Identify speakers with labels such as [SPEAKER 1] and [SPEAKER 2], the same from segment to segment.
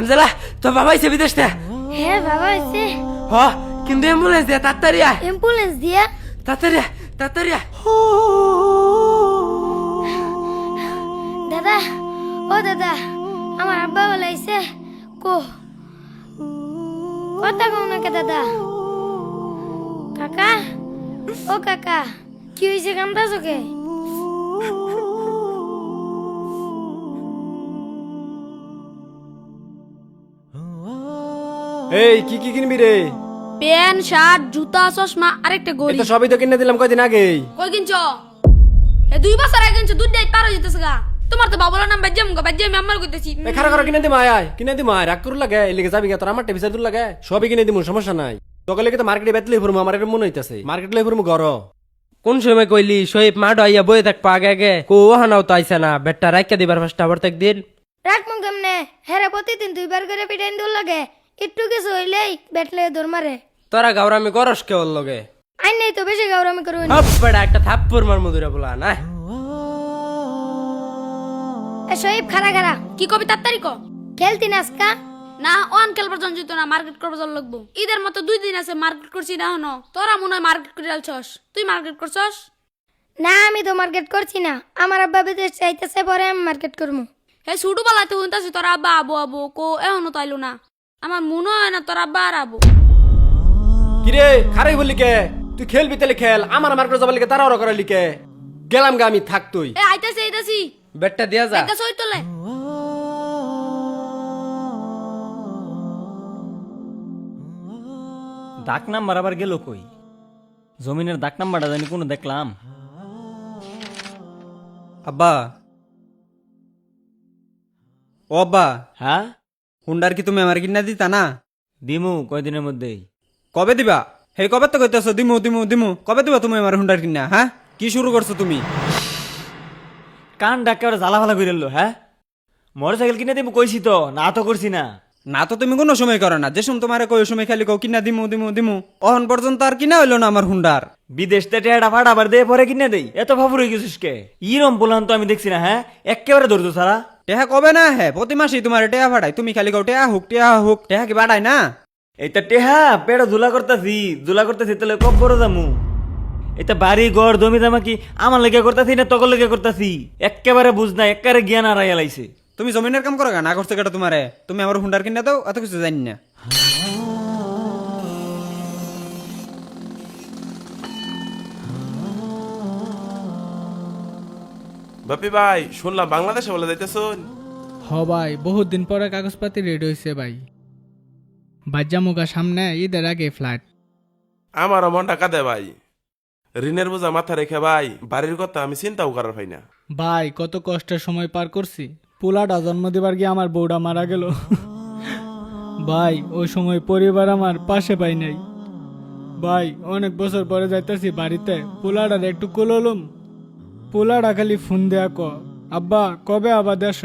[SPEAKER 1] হামজালা তোর বাবা আইছে বিদেশ থেকে
[SPEAKER 2] হ্যাঁ বাবা হয়েছে
[SPEAKER 1] হ কিন্তু অ্যাম্বুলেন্স দিয়ে তাড়াতাড়ি আয়।
[SPEAKER 2] অ্যাম্বুলেন্স দিয়া?
[SPEAKER 1] তাড়াতাড়ি আয়, তাড়াতাড়ি আয়।
[SPEAKER 2] দাদা ও দাদা আমার আব্বা বলে আইছে। কো কথা কও না কে দাদা। কাকা ও কাকা কি হয়েছে কামটা চোখে
[SPEAKER 3] এই কি কি কিনবি রে?
[SPEAKER 4] প্যান্ট শার্ট জুতা চশমা আরেকটা গড়ি।
[SPEAKER 3] তো সবই তো কিনে দিলাম কয়দিন আগেই
[SPEAKER 4] কই কিনছ? এ দুই বছর আগে কিনছ দুই ডেট পার যেতেছে গা। তোমার তো বাবলার নাম বাজ্যাম গো বাজ্যাম আমার কইতেছি।
[SPEAKER 3] এ খারা খারা কিনে দিম আয় আয়। কিনে দিম আয় রাগ করু লাগে এই লেগে যাবি গা তোর আমার টেবিসা দূর লাগে। সবই কিনে দিমু সমস্যা নাই। তোকে লেগে তো মার্কেটে বেতলে ফুরমু আমার এটা মনে হইতাছে। মার্কেট লাই ফুরমু ঘর
[SPEAKER 1] কোন সময় কইলি শহীদ মাঠ আইয়া বয়ে থাকব আগে আগে? কো হানাও তো আইসা না বেটটা রাইকা দিবার ফার্স্ট আবার তাক দিন
[SPEAKER 2] রাখ মন কেমনে? হ্যাঁ প্রতিদিন দুইবার করে পিটাইন দূর লাগে। একটু কিছু হইলেই বেটলে দৌড় মারে।
[SPEAKER 1] তোরা গাওরামি করস কে ওর লগে?
[SPEAKER 2] আই নেই তো বেশি গৌরমি করুন
[SPEAKER 1] হপ বেড়া একটা থাপ্পর মার মধুরা বলা না?
[SPEAKER 2] এ শহীদ খারা খারা
[SPEAKER 4] কি কবি তাড়াতাড়ি ক
[SPEAKER 2] খেলতি নাচকা
[SPEAKER 4] না অন খেলবার জন যেত না মার্কেট করবার জন লাগবো। ঈদের মতো দুই দিন আছে মার্কেট করছি না হনো। তোরা মনে হয় মার্কেট করে আলছস। তুই মার্কেট করছস?
[SPEAKER 2] না আমি তো মার্কেট করছি না। আমার আব্বা বিদেশ চাইতেছে পরে আমি মার্কেট করব
[SPEAKER 4] হে ছুটু বেলাতে শুনতাছি তোর আব্বা আবো আবো কো এখনও তাইলো না। আমার মনে হয় না তোর আব্বা আর আবো
[SPEAKER 3] কিরে খারাই বললি কে? তুই খেলবি তাহলে খেল আমার মার্কেটে যাবার লিখে তারা ওরা করার লিখে গেলাম গা আমি থাক তুই।
[SPEAKER 4] এ আইতাছি আইতাছি।
[SPEAKER 1] বেটটা দিয়া যা।
[SPEAKER 4] আইতাছি ওই তোলে।
[SPEAKER 5] ডাক নাম্বার আবার গেল কই? জমিনের ডাক নাম্বারটা জানি কোনো দেখলাম।
[SPEAKER 6] আব্বা। ও আব্বা।
[SPEAKER 5] হ্যাঁ?
[SPEAKER 6] হুন্ডার কি তুমি আমার কিনা দিতা না?
[SPEAKER 5] দিমু কয়দিনের মধ্যেই।
[SPEAKER 6] কবে দিবা? হে কবে তো কইতেছো দিমু দিমু দিমু। কবে দিবা তুমি আমার হুন্ডার কিনা হ্যাঁ? কি শুরু করছ তুমি?
[SPEAKER 5] কান ডাকে ওরা জ্বালা ফালা করে হ্যাঁ? মোটর সাইকেল কিনে দিমু কইছি তো না তো করছি না।
[SPEAKER 6] না তো তুমি কোনো সময় করো না যে সময় তোমার কই সময় খালি কও কিনা দিমু দিমু দিমু। অহন পর্যন্ত আর কিনা হইল না আমার হুন্ডার।
[SPEAKER 5] বিদেশ থেকে টেহাটা ফাটা আবার দে পরে কিনে দেই। এত হয়ে গেছিস কে? ইরম বললাম তো আমি দেখছি না হ্যাঁ? একেবারে ধরতো সারা
[SPEAKER 6] টেহা কবে না হে? প্রতি মাসেই তোমার টেহা ভাড়াই তুমি খালি কও টেহা হুক টেহা হুক টেহা কি বাড়াই না?
[SPEAKER 5] এইটা টেহা পেড়া ধুলা করতাছি। ধুলা করতেছি তাহলে কব বড় দামু এটা বাড়ি ঘর জমি জামা কি আমার লেগে করতাছি না তকল লেগে করতাছি? একেবারে বুঝ না একেবারে জ্ঞান হারাইয়া লাইছে।
[SPEAKER 6] তুমি জমিনের কাম করো না করছ কেটা তোমারে? তুমি আমার হুন্ডার কিনা দাও এত কিছু জানি না।
[SPEAKER 7] বাপি ভাই শুনলাম বাংলাদেশে বলে যাইতেছুন।
[SPEAKER 8] হ ভাই বহুত দিন পরে কাগজপাতি রেডি হয়েছে ভাই। বাজ্জামুগা সামনে ঈদের আগে ফ্লাইট
[SPEAKER 7] আমারও মনটা কাঁদে ভাই। ঋণের বোঝা মাথা রেখে ভাই বাড়ির কথা আমি চিন্তাও করার পাই না।
[SPEAKER 8] ভাই কত কষ্টের সময় পার করছি। পোলাটা জন্ম দিবার গিয়ে আমার বউটা মারা গেল। ভাই ওই সময় পরিবার আমার পাশে পাই নাই। ভাই অনেক বছর পরে যাইতেছি বাড়িতে। পোলাটার একটু কুললুম পোলাটা খালি ফোন দেয়া ক। আব্বা কবে আবার দেশ?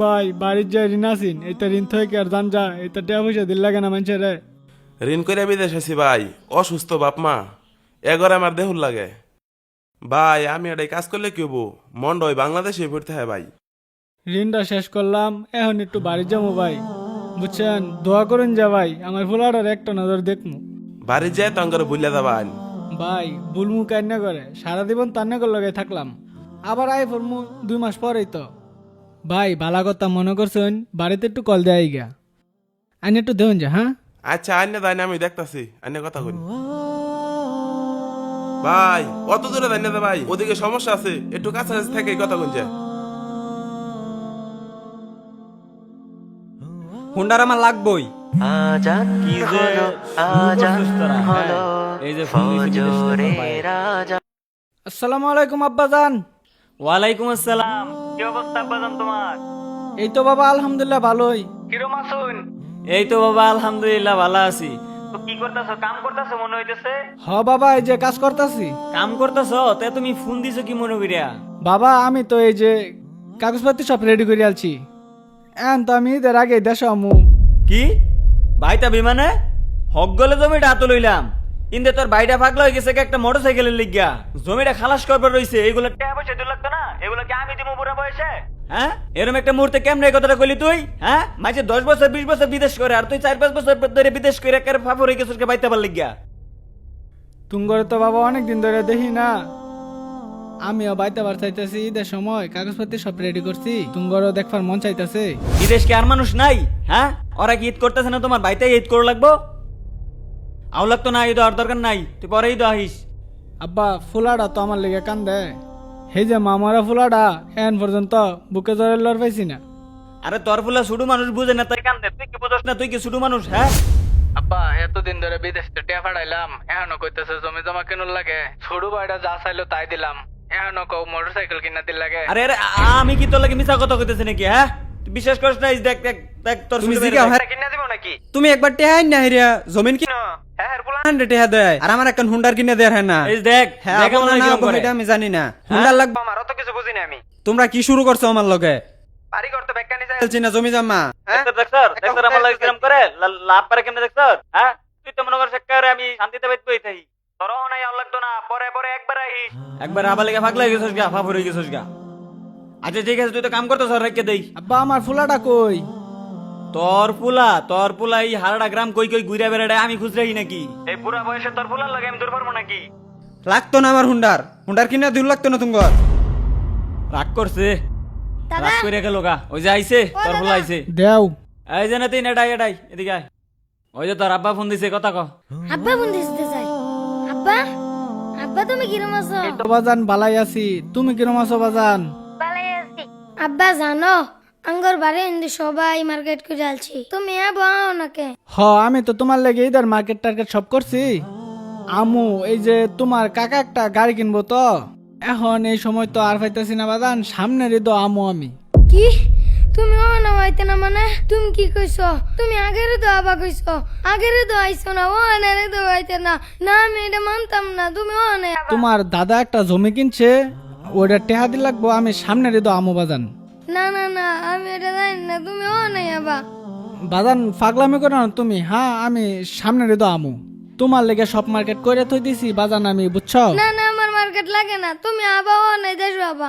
[SPEAKER 8] ভাই বাড়ির যে ঋণ আছিন এটা ঋণ থেকে আর জান যা এটা টাকা পয়সা দিল লাগে না মানুষের রে।
[SPEAKER 7] ঋণ করে বিদেশ আছি ভাই অসুস্থ বাপ মা এগর আমার দেহুর লাগে। ভাই আমি এটাই কাজ করলে কি হব? মন্ড ওই বাংলাদেশে পড়তে হয় ভাই।
[SPEAKER 8] ঋণটা শেষ করলাম এখন একটু বাড়ি যাব ভাই। বুঝছেন দোয়া করুন যা ভাই আমার ফুলাটার একটা নজর দেখমু।
[SPEAKER 7] বাড়ি যায় তো আঙ্গরে বুঝলে যাবান
[SPEAKER 8] ভাই বুলমু কান্না করে। সারা জীবন তান্না করে লগে থাকলাম। আবার আই ফরমু দুই মাস পরেই তো। ভাই ভালা কথা মনে করছেন বাড়িতে একটু কল দেয় গা আইন একটু দেউন যা হ্যাঁ?
[SPEAKER 7] আচ্ছা আন্য দায় আমি দেখতাছি। আন্য কথা কই। ভাই অত দূরে দায় না ভাই ওদিকে সমস্যা আছে একটু কাছাকাছি থেকে কথা কই যায়
[SPEAKER 6] হুন্ডার আমার লাগবই।
[SPEAKER 5] বাইরে।
[SPEAKER 8] আসসালামু আলাইকুম আব্বাজান।
[SPEAKER 5] ওয়ালাইকুম আসসালাম। কি অবস্থা বাজান তোমার?
[SPEAKER 8] এই তো বাবা আলহামদুলিল্লাহ ভালোই।
[SPEAKER 5] এই তো বাবা আলহামদুলিল্লাহ ভালো আছি। তো কি করতেছো কাম করতেছো মনে হইতেছে?
[SPEAKER 8] হ বাবা এই যে কাজ করতেছি।
[SPEAKER 5] কাম করতেছো? তে তুমি ফোন দিছো কি মনে করিয়া?
[SPEAKER 8] বাবা আমি তো এই যে কাগজপত্র সব রেডি করে আলছি। এখন তো আমি ঈদের আগে দেশ আমু।
[SPEAKER 5] কি? ভাইটা বিমানে? হক গলে জমিটা হাতে লইলাম। কিন্তু তোর ভাইটা পাগলা হয়ে গেছে কি একটা মোটর সাইকেলের লিগা। জমিটা খালাস করবার রইছে এগুলো টাকা পয়সা দিতে লাগতো না? এগুলো কি আমি দিব বুড়া বয়সে? হ্যাঁ? এরকম একটা মুহূর্তে কেমন এই কথাটা কইলি তুই? হ্যাঁ? মাঝে দশ বছর বিশ বছর বিদেশ করে আর তুই চার পাঁচ বছর ধরে বিদেশ করে একের ফাফর হয়ে গেছিস বাইতে পারলি গিয়া
[SPEAKER 8] তুঙ্গরে তো বাবা অনেক দিন ধরে দেখি না। আমিও বাইতে বার চাইতেছি ঈদের সময় কাগজপত্র সব রেডি করছি। তুঙ্গরও দেখবার মন চাইতেছে।
[SPEAKER 5] বিদেশ কি আর মানুষ নাই হ্যাঁ? ওরা কি ঈদ করতেছে না তোমার বাইতে ঈদ করে লাগবো? আও লাগতো না ঈদ আর দরকার নাই তুই পরে ঈদ আহিস।
[SPEAKER 8] আব্বা ফুলাডা তো আমার লেগে কান্দে। সেই যে মামারা ফুলাডা এখন পর্যন্ত বুকে জ্বরে লড় পাইছি না।
[SPEAKER 5] আরে তোর ফুলা শুধু মানুষ বুঝে না তাই কান্দে। তুই কি বুঝস না তুই কি শুধু মানুষ হ্যাঁ?
[SPEAKER 9] আব্বা এতদিন ধরে বিদেশ থেকে টিয়া ফাড়াইলাম এখনও কইতেছে জমি জমা কেন লাগে। ছোট ভাইটা যা চাইলো তাই দিলাম। কিনা দিল লাগে।
[SPEAKER 5] আরে আরে আমি কি তোর লাগে মিছা কথা কইতেছি নাকি হ্যাঁ? বিশ্বাস করিস না দেখ দেখ দেখ তোর
[SPEAKER 6] তুমি
[SPEAKER 5] ছোট ভাইরে
[SPEAKER 6] জিগাও
[SPEAKER 5] দেখ।
[SPEAKER 6] হ্যাঁ
[SPEAKER 9] কিনা দিব নাকি?
[SPEAKER 6] তুমি একবার টেহাই না হেরিয়া জমিন কি
[SPEAKER 9] হ্যাঁ হ্যাঁ বলা
[SPEAKER 6] হান্ড্রেড দেয়। আর আমার এখন হুন্ডার কিনে দেয় হ্যাঁ না?
[SPEAKER 5] এই দেখ
[SPEAKER 6] হ্যাঁ
[SPEAKER 5] দেখ আমার
[SPEAKER 6] না,
[SPEAKER 5] করে।
[SPEAKER 6] এটা আমি জানি না। হুন্ডার লাগবে
[SPEAKER 9] আমার অত কিছু বুঝি না আমি।
[SPEAKER 6] তোমরা কি শুরু করছ আমার লগে?
[SPEAKER 9] করতে
[SPEAKER 6] না জমি জমা হ্যাঁ?
[SPEAKER 5] আমার লাগে কিরম করে লাভ পারে কেমনে দেখছর হ্যাঁ? তুই তো মনে আমি শান্তিতে বাইত বই থাকি
[SPEAKER 9] তোর নাই আর লাগতো না। পরে পরে একবার আহিস
[SPEAKER 5] একবার আবার লেগে ফাঁকলা গেছিস গা হয়ে গেছিস গা। আচ্ছা ঠিক আছে তুই তো কাম করতে সর রেখে দেই।
[SPEAKER 8] আব্বা আমার ফুলাডা কই?
[SPEAKER 5] তোর পুলা তোর পুলা এই হারড়া গ্রাম কই কই ঘুরে বেড়ায় আমি নাকি?
[SPEAKER 9] এই বুড়া বয়সে তোর লাগে আমি দূর পারব নাকি?
[SPEAKER 6] লাগতো না আমার হুন্ডার। হুন্ডার কিনে দিল লাগতো না তুঙ্গর
[SPEAKER 5] রাগ করছে। রাগ করে গেল গা। ওই যে আইছে তোর পুলা আইছে।
[SPEAKER 8] দেও।
[SPEAKER 5] এই যে না তুই এটাই এটাই এদিকে আয়। ওই যে তোর আব্বা ফোন দিছে কথা ক।
[SPEAKER 2] আব্বা দিতে চাই আব্বা? আব্বা তুমি কিরম আছো?
[SPEAKER 8] তো বাজান বালাই আছি। তুমি কিরম আছো বাজান?
[SPEAKER 2] আব্বা জানো আঙ্গর বাড়ি হিন্দু সবাই মার্কেট করে আলছি। তুমি আবো নাকে
[SPEAKER 8] হ আমি তো তোমার লেগে ঈদের মার্কেট টার্কেট সব করছি। আমু এই যে তোমার কাকা একটা গাড়ি কিনবো তো? এখন এই সময় তো আর পাইতেছি না বাজান সামনের ঈদ আমু আমি।
[SPEAKER 2] কি? তুমি ও না হইতে না মানে? তুমি কি কইছো? তুমি আগের তো আবা কইছো। আগের তো আইছো না ও না রে তো হইতে না। না আমি এটা মানতাম না তুমি ও না
[SPEAKER 8] তোমার দাদা একটা জমি কিনছে ওটা টেহা দি লাগবো আমি সামনের ঈদ আমু বাজান।
[SPEAKER 2] না না না আমি এটা জানি না তুমি ও নাই আবা
[SPEAKER 8] বাজান ফাগলামি করো না তুমি হ্যাঁ আমি সামনের ঈদ আমু। তোমার লেগে সব মার্কেট করে থই দিছি বাজান আমি বুঝছ?
[SPEAKER 2] না না আমার মার্কেট লাগে না তুমি আবা ও নাই দেশো আবা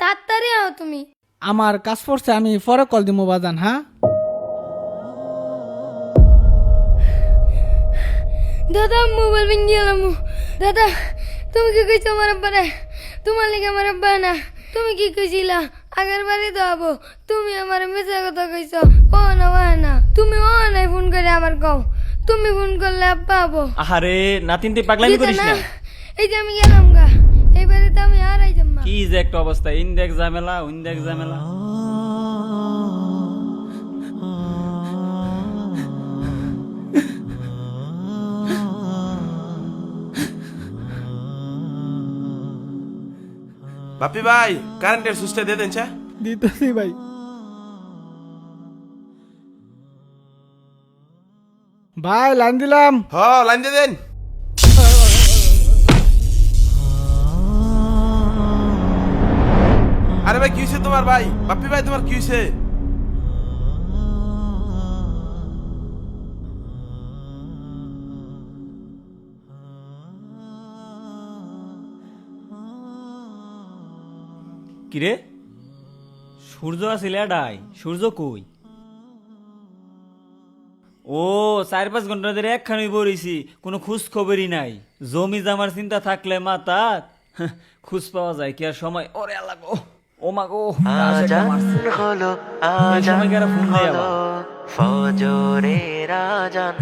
[SPEAKER 2] তাড়াতাড়ি আও তুমি।
[SPEAKER 8] আমার কাজ পড়ছে আমি পরে কল দিমু বাজান হ্যাঁ?
[SPEAKER 2] দাদা মোবাইল ভেঙে গেলাম। দাদা তুমি কি কইছো আমার আব্বারে? তোমার লেগে আমার আব্বা না। তুমি কি কইছিলা? আগের বাড়ি তো আবো তুমি আমার মিছা কথা কইছো। ও না ও না। তুমি ও নাই ফোন করে আবার কও। তুমি ফোন করলে আব্বা আবো।
[SPEAKER 5] আহারে নাতিন তুই পাগলামি করিস
[SPEAKER 2] না।
[SPEAKER 5] না?
[SPEAKER 2] এই যে আমি গেলাম গা এই বাড়িতে আমি আর আইতাম না
[SPEAKER 5] কি যে একটা অবস্থা ইন্দেক ঝামেলা উইন্দেক ঝামেলা।
[SPEAKER 7] বাপি ভাই কারেন্টের সুইচটা দিয়ে দেন চা।
[SPEAKER 8] দিতেছি ভাই। ভাই লাইন দিলাম।
[SPEAKER 7] হ লাইন দিয়ে দেন। আরে ভাই, কি হয়েছে তোমার ভাই? বাপি ভাই, তোমার কি হয়েছে
[SPEAKER 5] কিরে? সূর্য আসিলে ডাই সূর্য কই? ও, চার পাঁচ ঘণ্টা ধরে একখানি বরিছি কোনো খোঁজ খবরই নাই। জমি জামার চিন্তা থাকলে মাতা খোঁজ পাওয়া যায় কি আর সময়? ওরে লাগো ও মা গো
[SPEAKER 10] হলো
[SPEAKER 5] এই সময় কারা ফোন দেয় আবার?
[SPEAKER 10] ফজরে রাজান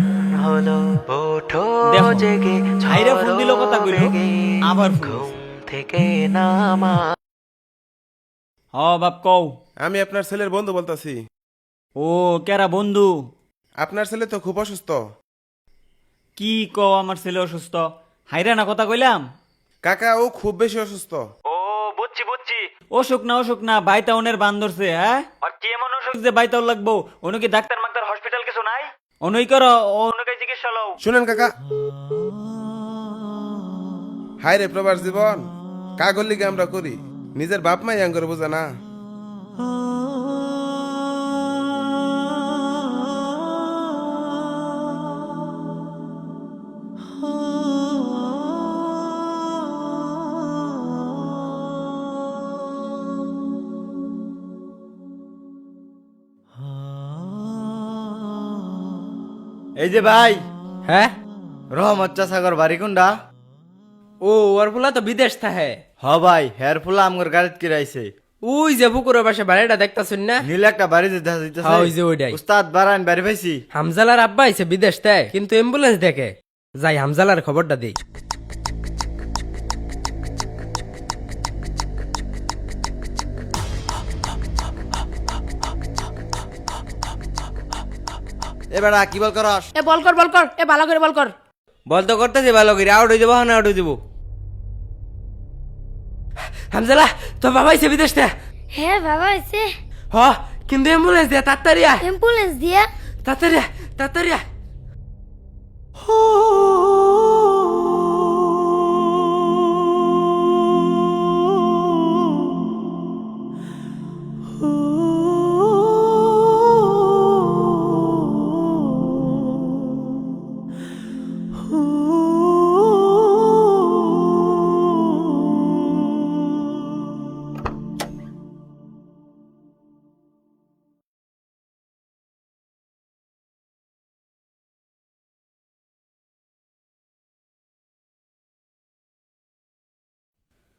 [SPEAKER 10] হলো ওঠো জেগে
[SPEAKER 5] ভাইরা ফোন দিল কথা কইলো, আবার
[SPEAKER 10] ঘুম থেকে নামা।
[SPEAKER 5] হ বাপ কও।
[SPEAKER 7] আমি আপনার ছেলের বন্ধু বলতাছি।
[SPEAKER 5] ও কেরা বন্ধু?
[SPEAKER 7] আপনার ছেলে তো খুব অসুস্থ।
[SPEAKER 5] কি কও আমার ছেলে অসুস্থ? হাইরা না কথা কইলাম?
[SPEAKER 7] কাকা ও খুব বেশি অসুস্থ।
[SPEAKER 5] অসুখ না অসুখ না বাইতাউনের বান ধরছে হ্যাঁ?
[SPEAKER 9] আর কি এমন অসুখ?
[SPEAKER 5] যে বাইতাও লাগবো? অনু কি ডাক্তার
[SPEAKER 9] ডাক্তার মাক্তার হসপিটাল কিছু নাই?
[SPEAKER 5] অনুই করো
[SPEAKER 9] অনুকে চিকিৎসা লও।
[SPEAKER 7] শুনেন কাকা। হায় রে প্রবাস জীবন কাগল লিগে আমরা করি। নিজের বাপ মাই আঙ্গর বোঝা না।
[SPEAKER 11] এই যে ভাই।
[SPEAKER 1] হ্যাঁ?
[SPEAKER 11] রহমত চাষাগর বাড়ি কোনটা
[SPEAKER 1] ও ওর ফুলা তো বিদেশ থাকে।
[SPEAKER 11] হ ভাই হের ফুলা আমগর গাড়িত কিরাইছে।
[SPEAKER 1] ওই যে পুকুরের পাশে বাড়িটা দেখতাছুন না?
[SPEAKER 11] নীল একটা বাড়ি যেতে
[SPEAKER 1] যাইতেছে। ওই যে ওইটাই।
[SPEAKER 11] উস্তাদ বারান বাড়ি পাইছি।
[SPEAKER 1] হামজালার আব্বা আইছে বিদেশ তাই কিন্তু অ্যাম্বুলেন্স দেখে। যাই হামজালার খবরটা দেই।
[SPEAKER 11] এবার কি বল করস?
[SPEAKER 12] এ বল কর বল কর এ ভালো করে বল কর।
[SPEAKER 1] বল তো করতেছি ভালো করে আউট হয়ে যাব না আউট হয়ে যাব। হামজালা তো বাবা আইছে বিদেশ থেকে
[SPEAKER 2] হ্যাঁ বাবা আছে
[SPEAKER 1] হ কিন্তু অ্যাম্বুলেন্স দিয়া তাড়াতাড়ি আয়।
[SPEAKER 2] অ্যাম্বুলেন্স দিয়া?
[SPEAKER 1] তাড়াতাড়ি তাড়াতাড়ি আয়।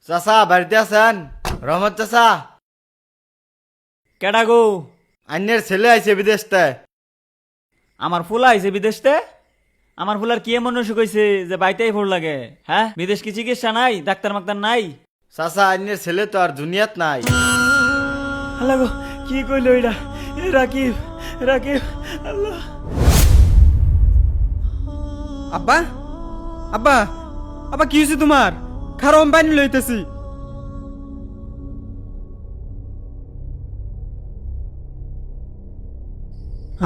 [SPEAKER 11] চাচা বাড়িতে আছেন? রহমত চাচা।
[SPEAKER 5] কেডা গো?
[SPEAKER 11] আন্যের ছেলে আইছে বিদেশতে।
[SPEAKER 5] আমার ফুলা আইছে বিদেশতে? আমার ফুলার কি এমন অসুখ হইছে যে বাইতেই ফুল লাগে? হ্যাঁ? বিদেশ কি চিকিৎসা নাই? ডাক্তার মাক্তার নাই?
[SPEAKER 11] চাচা আন্যের ছেলে তো আর দুনিয়াত নাই।
[SPEAKER 5] আল্লাহ গো কি কইলো এটা এ রাকিব রাকিব আল্লাহ।
[SPEAKER 13] আব্বা? আব্বা? আব্বা কি হয়েছে তোমার? খারো আমি পানি লইতেছি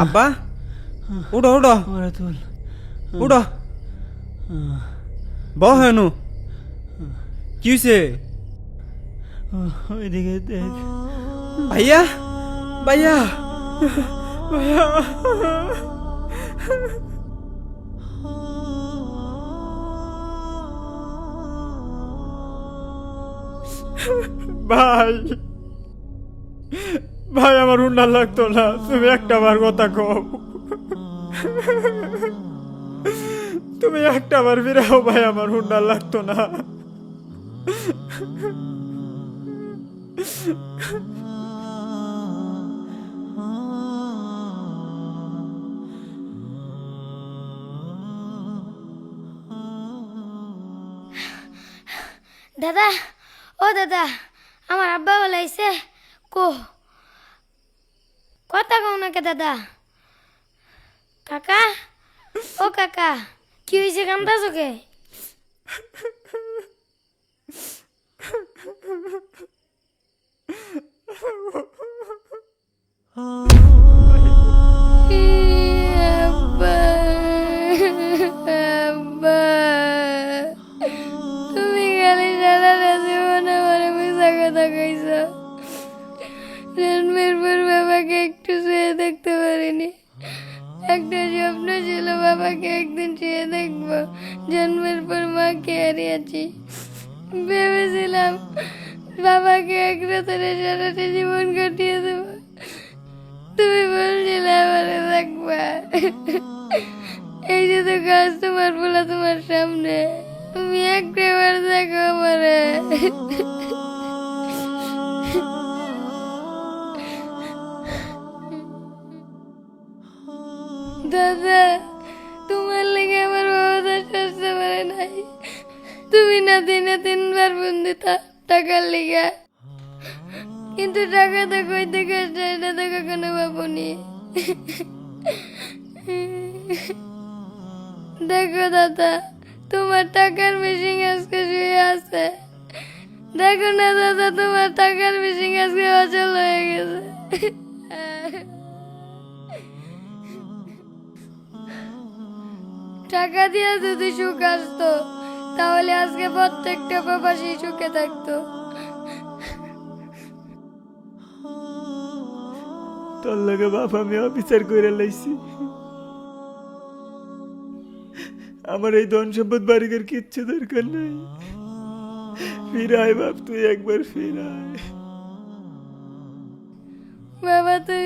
[SPEAKER 13] আব্বা উঠো উঠো উঠো বহেনু কি হয়েছে
[SPEAKER 5] ওইদিকে দেখ।
[SPEAKER 13] ভাইয়া ভাইয়া ভাইয়া ভাই ভাই, আমার উন্না লাগতো না। তুমি একটা বার কথা কও। তুমি একটা বার ফিরাও, ভাই, আমার হুন্ডা লাগতো না।
[SPEAKER 2] দাদা ও দাদা আমার আব্বা বলাইছে কো কথা কও নাকি দাদা? কাকা? ও কাকা কি হয়েছে কান্দা চোখে আব্বা, মিশা কথা কইছ জন্মের পর বাবাকে একটু শুয়ে দেখতে পারিনি। একটা স্বপ্ন ছিল বাবাকে একদিন শুয়ে দেখব। জন্মের পর মা মাকে হারিয়েছি। ভেবেছিলাম বাবাকে এক রাতের সারাটা জীবন কাটিয়ে দেবো। তুমি বলছিলে আমারে দেখবা। এই যে তো গাছ তোমার বলা তোমার সামনে। তুমি একবার দেখো আমারে। দাদা, তোমার লেগে আমার বাবা আসতে পারে নাই। তুমি না দিনে তিনবার বন্দি টাকার লেগে। কিন্তু টাকা তো কই থেকে আসছে এটা তো কখনো ভাবনি। দেখো দাদা, তোমার টাকার মেশিন আজকে শুয়ে আছে। দেখো না দাদা, তোমার টাকার মেশিন আজকে অচল হয়ে গেছে। টাকা দিয়ে যদি সুখ আসতো তাহলে আজকে প্রত্যেকটা প্রবাসী সুখে থাকতো।
[SPEAKER 5] তোর লগে বাপ আমি অফিসার করে লাইছি। আমার এই ধন সম্পদ বাড়িঘর কিচ্ছু দরকার নাই। ফিরায় বাপ তুই একবার ফিরায়।
[SPEAKER 2] বাবা তুই